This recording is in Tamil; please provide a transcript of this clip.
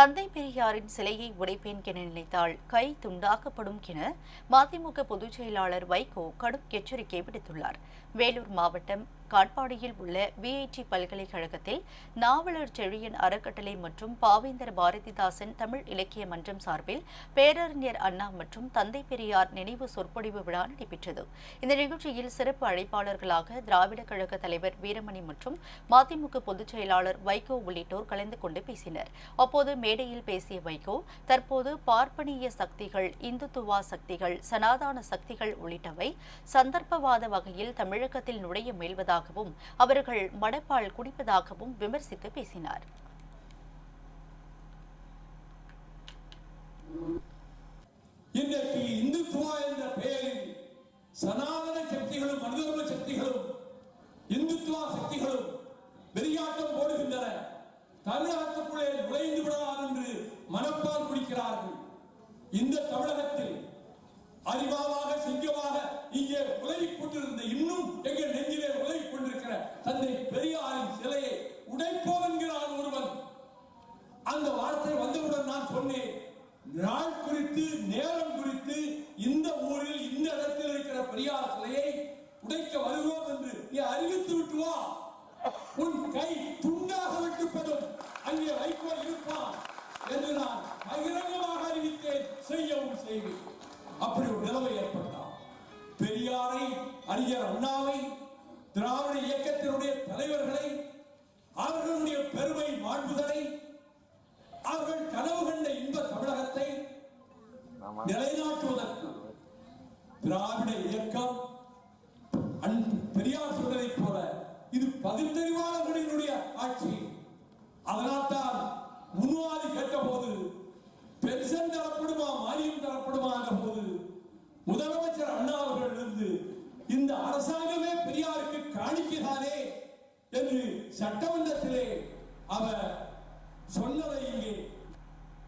தந்தை பெரியாரின் சிலையை உடைப்பேன் என நினைத்தால் கை துண்டாக்கப்படும் என மதிமுக பொதுச் செயலாளர் வைகோ கடும் எச்சரிக்கை விடுத்துள்ளார். வேலூர் மாவட்டம் காட்பாடியில் உள்ள விஐடி பல்கலைக்கழகத்தில் நாவலர் செழியன் அறக்கட்டளை மற்றும் பாவேந்தர் பாரதிதாசன் தமிழ் இலக்கிய மன்றம் சார்பில் பேரறிஞர் அண்ணா மற்றும் தந்தை பெரியார் நினைவு சொற்பொழிவு விழா நடைபெற்றது. இந்த நிகழ்ச்சியில் சிறப்பு அழைப்பாளர்களாக திராவிட கழக தலைவர் வீரமணி மற்றும் மதிமுக பொதுச் செயலாளர் வைகோ உள்ளிட்டோர் கலந்து கொண்டு பேசினர். அப்போது மேடையில் பேசிய வைகோ தற்போது பார்ப்பனிய சக்திகள் இந்துத்துவா சக்திகள் சனாதான சக்திகள் உள்ளிட்டவை சந்தர்ப்பவாத வகையில் தமிழகத்தில் நுழைய முயல்வதாகவும் அவர்கள் மடப்பால் குடிப்பதாகவும் விமர்சித்து பேசினார். இன்றைக்கு இந்துத்துவா என்ற பெயரில் சனாதன சக்திகளும் மனிதர்ம சக்திகளும் இந்துத்துவா சக்திகளும் வெறியாட்டம் போடுகின்றன. தமிழகத்துக்குள்ளே இந்த தமிழகத்தில் அறிவாவாக சிங்கமாக இங்கே உதவி கொண்டிருந்த இன்னும் எங்கள் நெஞ்சிலே உதவி கொண்டிருக்கிற தந்தை பெரியாரின் சிலையை உடைப்போம் என்கிறான் ஒருவன். அந்த வார்த்தை வந்தவுடன் நான் சொன்னேன் நாள் குறித்து நேரம் குறித்து இந்த ஊரில் இந்த இடத்தில் இருக்கிற பெரியார் சிலையை உடைக்க வருகிறோம் என்று நீ அறிவித்து விட்டு வா. உன் கை துண்டாக வெட்டுப்படும். அங்கே வைக்கோ இருப்பான். என்று நான் பகிரங்கமாக அறிவித்தேன் செய்யவும் செய்வேன் அப்படி ஒரு நிலைமை ஏற்பட்டான் பெரியாரை அறிஞர் அண்ணாவை திராவிட இயக்கத்தினுடைய தலைவர்களை அவர்களுடைய பெருமை மாண்புகளை அவர்கள் கனவு கண்ட இன்ப தமிழகத்தை நிலைநாட்டுவதற்கு திராவிட இயக்கம் அன் பெரியார் சொன்னதைப் போல இது பகுத்தறிவாளர்களினுடைய ஆட்சி. அதனால்தான் தரப்படுமா மானியம் தரப்படுமா என்ற போது முதலமைச்சர் அண்ணா அவர்கள் இருந்து இந்த அரசாங்கமே பெரியாருக்கு காணிக்கிறாரே என்று சட்டமன்றத்திலே